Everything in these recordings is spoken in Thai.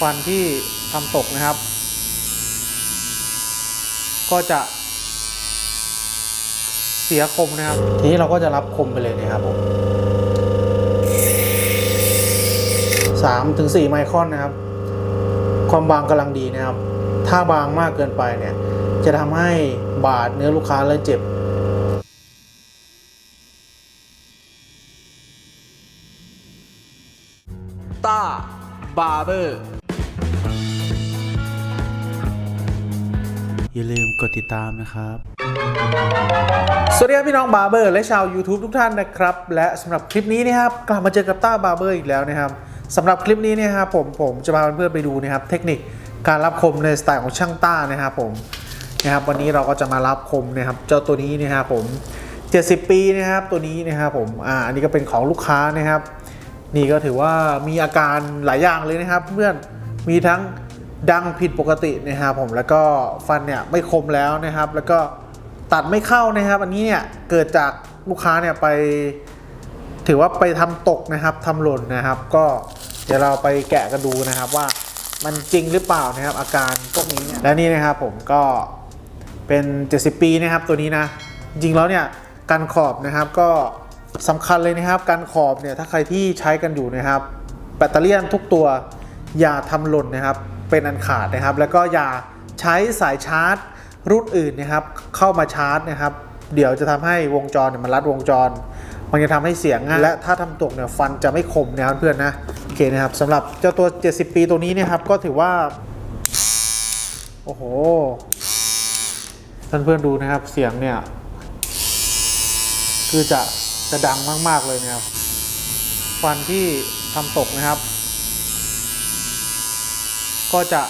ฟันที่ทำตกนะครับ ก็จะ เสียคมนะครับ ทีนี้เราก็จะรับคมไปเลยนะครับผมสามถึงสี่ไมครอนนะครับ ความบางกำลังดีนะครับ ถ้าบางมากเกินไปเนี่ย จะทำให้บาดเนื้อลูกค้าและเจ็บต้าบาร์เบอร์ อย่าลืมกดติดตามนะครับ สวัสดีครับพี่น้องบาร์เบอร์และชาว YouTube ทุกท่านนะครับ และสำหรับคลิปนี้นะครับกลับมาเจอกับต้าบาร์เบอร์อีกแล้วนะครับสำหรับคลิปนี้เนยครับผมผมจะพาเพื่อนๆไปดูนะครับ เทคนิคการรับคมในสไตล์ของช่างต้านะครับผมนะครับวันนี้เราก็จะมารับคมนะครับเจ้าตัวนี้นะครับผม 70 ปีนะครับตัวนี้นะครับผมอ่าอันนี้ก็เป็นของลูกค้านะครับ นี่ก็ถือว่ามีอาการหลายอย่างเลยนะครับ เพื่อนมีทั้ง ดังผิดปกตินะครับผมแล้วก็ฟันเนี่ยไม่คมแล้วนะครับ แล้วก็ตัดไม่เข้านะครับ อันนี้เนี่ยเกิดจากลูกค้าเนี่ยไป ถือว่าไปทำตกนะครับทำหล่นนะครับ ก็เดี๋ยวเราไปแกะกันดูนะครับว่ามันจริงหรือเปล่านะครับ อาการพวกนี้เนี่ยและนี่นะครับผมก็เป็น 70 ปีนะครับตัวนี้นะจริงแล้วเนี่ยการขอบนะครับก็สำคัญเลยนะครับ การขอบเนี่ยถ้าใครที่ใช้กันอยู่นะครับ แบตเตอรี่ทุกตัวอย่าทำหล่นนะครับ เป็นอันขาดนะครับ แล้วก็อย่าใช้สายชาร์จรุ่นอื่นนะครับเข้ามาชาร์จนะครับ เดี๋ยวจะทำให้วงจรเนี่ยมันรัดวงจร มันจะทำให้เสียงง่ายและถ้าทำตกเนี่ยฟันจะไม่คมนะครับเพื่อนนะโอเคนะครับสำหรับเจ้าตัว 70 ปีตัวนี้เนะครับก็ถือว่า โอ้โหท่านเพื่อนดูนะครับเสียงเนี่ยคือจะจะดังมาก ๆ เลยนะครับ ฟันที่ทำตกนะครับ ก็จะ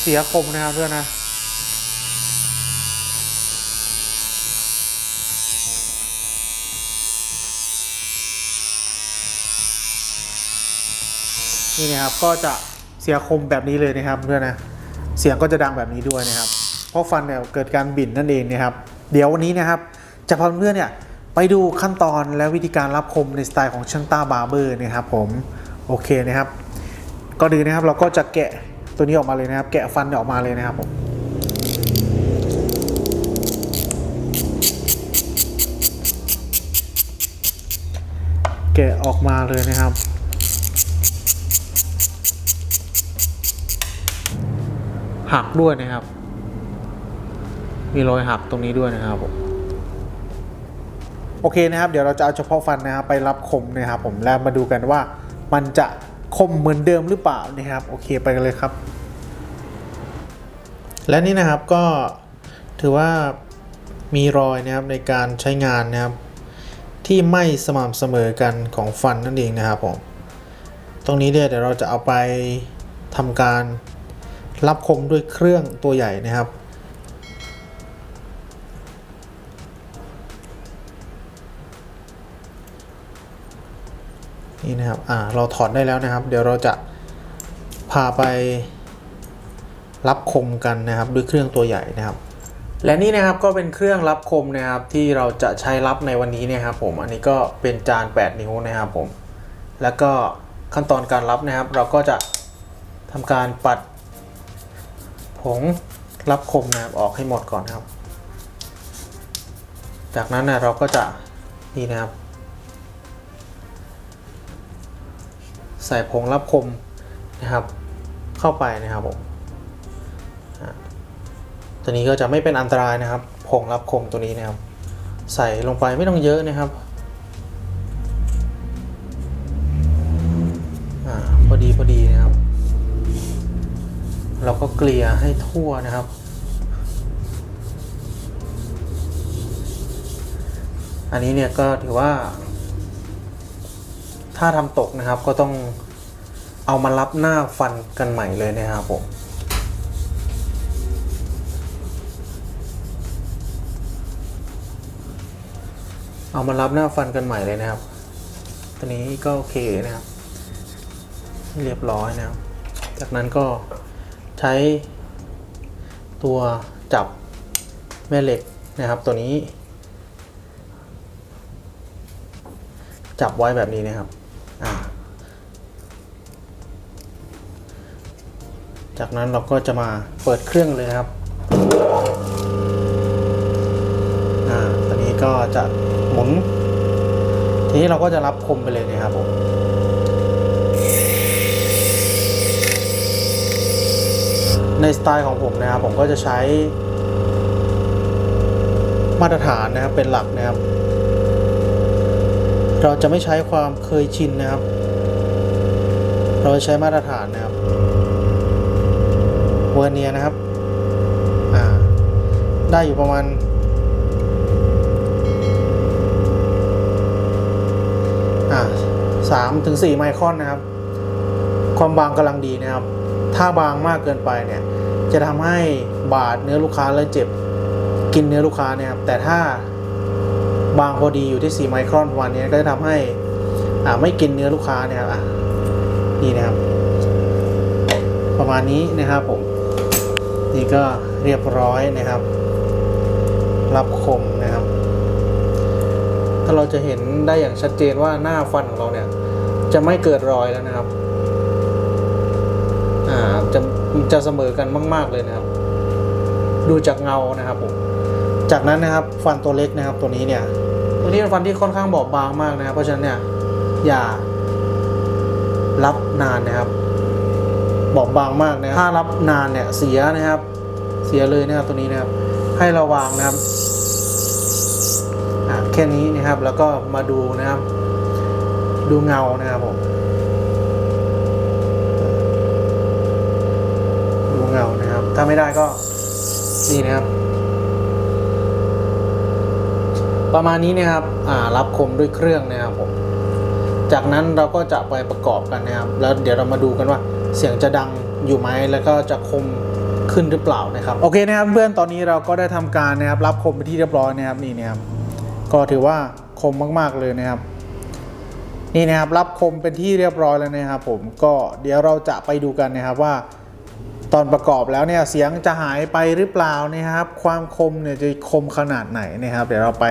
เสียคมนะครับเพื่อนนะนี่นะครับก็จะเสียคมแบบนี้เลยนะครับเพื่อนนะเสียงก็จะดังแบบนี้ด้วยนะครับ เพราะฟันเนี่ยเกิดการบิ่นนั่นเองนะครับ เดี๋ยววันนี้นะครับจะพาเพื่อนเนี่ยไปดูขั้นตอนและวิธีการรับคมในสไตล์ของช่างต้าบาร์เบอร์นะครับผมโอเคนะครับ ก็ดีนะครับเราก็จะแกะตัวนี้ออกมาเลยนะครับ แกะฟันออกมาเลยนะครับผมแกะออกมาเลยนะครับ หักด้วยนะครับ มีรอยหักตรงนี้ด้วยนะครับผมโอเคนะครับ เดี๋ยวเราจะเอาเฉพาะฟันนะครับ ไปรับคมนะครับผมแล้วมาดูกันว่ามันจะ คมเหมือนเดิมหรือเปล่านะครับโอเคไปกันเลยครับ และนี่นะครับก็ถือว่ามีรอยนะครับในการใช้งานนะครับ ที่ไม่สม่ำเสมอกันของฟันนั่นเองนะครับผมตรงนี้เนี่ยเดี๋ยวเราจะเอาไปทำการรับคมด้วยเครื่องตัวใหญ่นะครับ นี่นะครับอ่าเราถอดได้แล้วนะครับ เดี๋ยวเราจะพาไปรับคมกันนะครับด้วยเครื่องตัวใหญ่นะครับ และนี่นะครับก็เป็นเครื่องรับคมนะครับที่เราจะใช้รับในวันนี้นะครับผมอันนี้ก็เป็นจาน 8 นิ้วนะครับผมแล้วก็ขั้นตอนการรับนะครับ เราก็จะทำการปัดผงรับคมนะครับออกให้หมดก่อนครับ จากนั้นนะเราก็จะนี่นะครับ ใส่ผงรับคมนะครับ เข้าไปนะครับผมตัวนี้ก็จะไม่เป็นอันตรายนะครับ ผงรับคมตัวนี้นะครับ ใส่ลงไปไม่ต้องเยอะนะครับอพอดีพอดีนะครับ เราก็เกลี่ยให้ทั่วนะครับอันนี้เนี่ยก็ถือว่า ถ้าทำตกนะครับก็ต้อง เอามารับหน้าฟันกันใหม่เลยนะครับผมเอามารับหน้าฟันกันใหม่เลยนะครับ ตัวนี้ก็โอเคนะครับ เรียบร้อยนะครับ จากนั้นก็ใช้ตัวจับแม่เหล็กนะครับตัวนี้ จับไว้แบบนี้นะครับ อ่า จากนั้นเราก็จะมาเปิดเครื่องเลยนะครับอ่าตอนนี้ก็จะหมุน ทีนี้เราก็จะรับคมไปเลยนะครับผมในสไตล์ของผมนะครับผมก็จะใช้ มาตรฐานนะครับเป็นหลักนะครับ เราจะไม่ใช้ความเคยชินนะครับ เราใช้มาตรฐานนะครับ วอร์เนียนะครับ อ่า ได้อยู่ประมาณ อ่าสามถึงสี่ไมครอนนะครับ ความบางกำลังดีนะครับ ถ้าบางมากเกินไปเนี่ย จะทำให้บาดเนื้อลูกค้าแล้วเจ็บ กินเนื้อลูกค้าเนี่ยครับ แต่ถ้าบางพอดีอยู่ที่ 4 ไมครอนประมาณนี้ก็จะทำให้อ่าไม่กินเนื้อลูกค้าเนี่ยครับนี่นะครับ ประมาณนี้นะครับผม นี่ก็เรียบร้อยนะครับ รับคมนะครับ ถ้าเราจะเห็นได้อย่างชัดเจนว่าหน้าฟันของเราเนี่ย จะไม่เกิดรอยแล้วนะครับอ่าจะจะเสมอกันมาก ๆเลยนะครับ ดูจากเงานะครับผมจากนั้นนะครับฟันตัวเล็กนะครับตัวนี้เนี่ย ตัวนี้เป็นฟันที่ค่อนข้างบอบบางมากนะครับ เพราะฉะนั้นเนี่ยอย่ารับนานนะครับ บอบบางมากนะถ้ารับนานเนี่ยเสียนะครับ เสียเลยนะครับตัวนี้นะครับ ให้ระวังนะครับแค่นี้นะครับแล้วก็มาดูนะครับ ดูเงานะครับผมดูเงานะครับ ถ้าไม่ได้ก็นี่นะครับ ประมาณนี้นะครับอ่ารับคมด้วยเครื่องนะครับผมจากนั้นเราก็จะไปประกอบกันนะครับ แล้วเดี๋ยวเรามาดูกันว่า เสียงจะดังอยู่ไหมแล้วก็จะคมขึ้นหรือเปล่านะครับโอเคนะครับเพื่อนตอนนี้เราก็ได้ทำการนะครับรับคมไปนที่เรียบร้อยนะครับนี่นะครับก็ถือว่าคมมากๆเลยนะครับ นี่นะครับรับคมเป็นที่เรียบร้อยแล้วนะครับ ผมก็เดี๋ยวเราจะไปดูกันนะครับว่า ตอนประกอบแล้วเนี่ยเสียงจะหายไปหรือเปล่านะครับ ความคมเนี่ยจะคมขนาดไหนนะครับ เดี๋ยวเราไป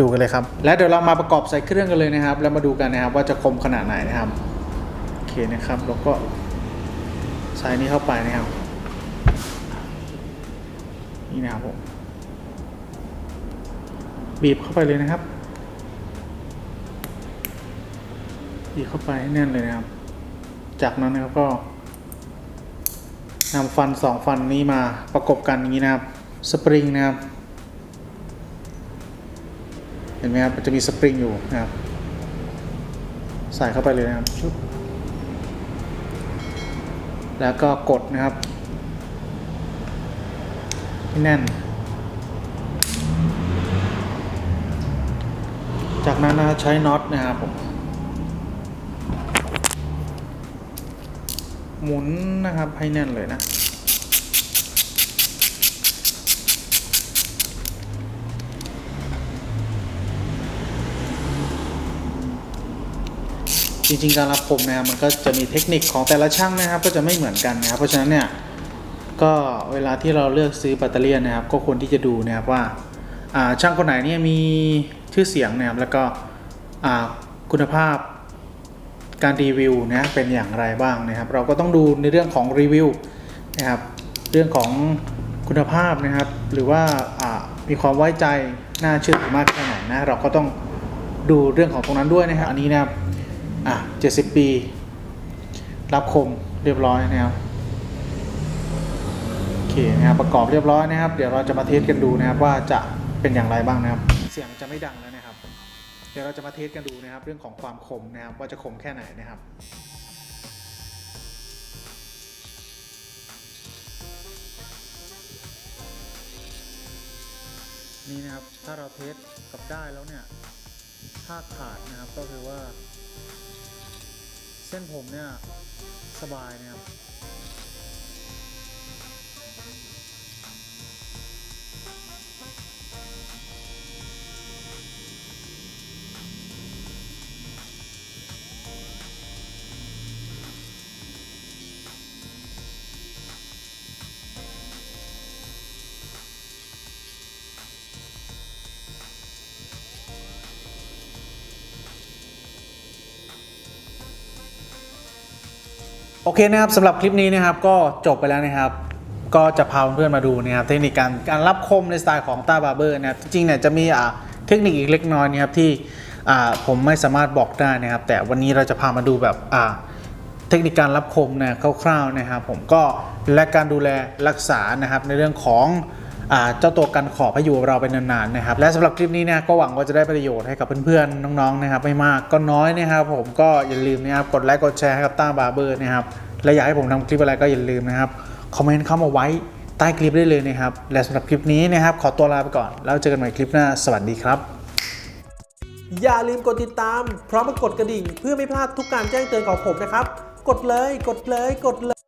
ดูกันเลยครับ และเดี๋ยวเรามาประกอบใส่เครื่องกันเลยนะครับ แล้วมาดูกันนะครับว่าจะคมขนาดไหนนะครับโอเคนะครับแล้วก็ ใส่นี้เข้าไปนะครับ นี่นะครับผมบีบเข้าไปเลยนะครับบีบเข้าไปให้แน่นเลยนะครับ จากนั้นนะครับก็นำฟันสองฟันนี้มาประกบกันอย่างนี้นะครับ สปริงนะครับ เห็นไหมครับ มันจะมีสปริงอยู่นะครับ ใส่เข้าไปเลยนะครับชุบ แล้วก็กดนะครับให้แน่น จากนั้นนะใช้น็อตนะครับผมหมุนนะครับให้แน่นเลยนะ จริงๆการรับคมนะครับมันก็จะมีเทคนิคของแต่ละช่างนะครับ ก็จะไม่เหมือนกันนะครับ เพราะฉะนั้นเนี่ยก็เวลาที่เราเลือกซื้อแบตเตอรี่นะครับ ก็ควรที่จะดูนะครับว่าช่างคนไหนเนี่ยมีชื่อเสียงนะครับแล้วก็คุณภาพการรีวิวนะเป็นอย่างไรบ้างนะครับ เราก็ต้องดูในเรื่องของรีวิวนะครับเรื่องของคุณภาพนะครับ หรือว่ามีความไว้ใจน่าเชื่อถือมากแค่ไหนนะเราก็ต้องดูเรื่องของตรงนั้นด้วยนะครับอันนี้นะครับ อะ70ปี รับคมเรียบร้อยนะครับโอเคนะครับประกอบเรียบร้อยนะครับ เดี๋ยวเราจะมาเทสกันดูนะครับว่าจะเป็นอย่างไรบ้างนะครับ เสียงจะไม่ดังแล้วนะครับ เดี๋ยวเราจะมาเทสกันดูนะครับ เรื่องของความคมนะครับ ว่าจะคมแค่ไหนนะครับนี่นะครับถ้าเราเทสกับได้แล้วเนี่ยถ้าขาดนะครับก็คือว่า เส้นผมเนี่ยสบายนะครับ อโอเคนะครับสำหรับคลิปนี้นะครับก็จบไปแล้วนะครับ ก็จะพาเพื่อนมาดูนะครับเทคนิคการการรับคมในสไตล์ของต้าบาร์เบอร์นะครับจริงๆเนี่ยจะมีอ่าเทคนิคอีกเล็กน้อยนะครับที่อ่าผมไม่สามารถบอกได้นะครับ แต่วันนี้เราจะพามาดูแบบอ่าเทคนิคการรับคมนะคร่าวๆนะครับ ผมก็และการดูแลรักษานะครับในเรื่องของ เจ้าตัวกันขอบให้อยู่เราไปนานๆนะครับและสำหรับคลิปนี้เนี่ยก็หวังว่าจะได้ประโยชน์ให้กับเพื่อนๆน้องๆนะครับไม่มากก็น้อยนะครับผมก็อย่าลืมนะครับกดไลค์กดแชร์ให้กับต้าบาร์เบอร์นะครับและอยากให้ผมทำคลิปอะไรก็อย่าลืมนะครับคอมเมนต์เข้ามาไว้ใต้คลิปได้เลยนะครับและสำหรับคลิปนี้นะครับขอตัวลาไปก่อน แล้วเจอกันใหม่คลิปหน้าสวัสดีครับ อย่าลืมกดติดตาม พร้อมกดกระดิ่ง เพื่อไม่พลาดทุกการแจ้งเตือนของผมนะครับ กดเลยกดเลยกดเลย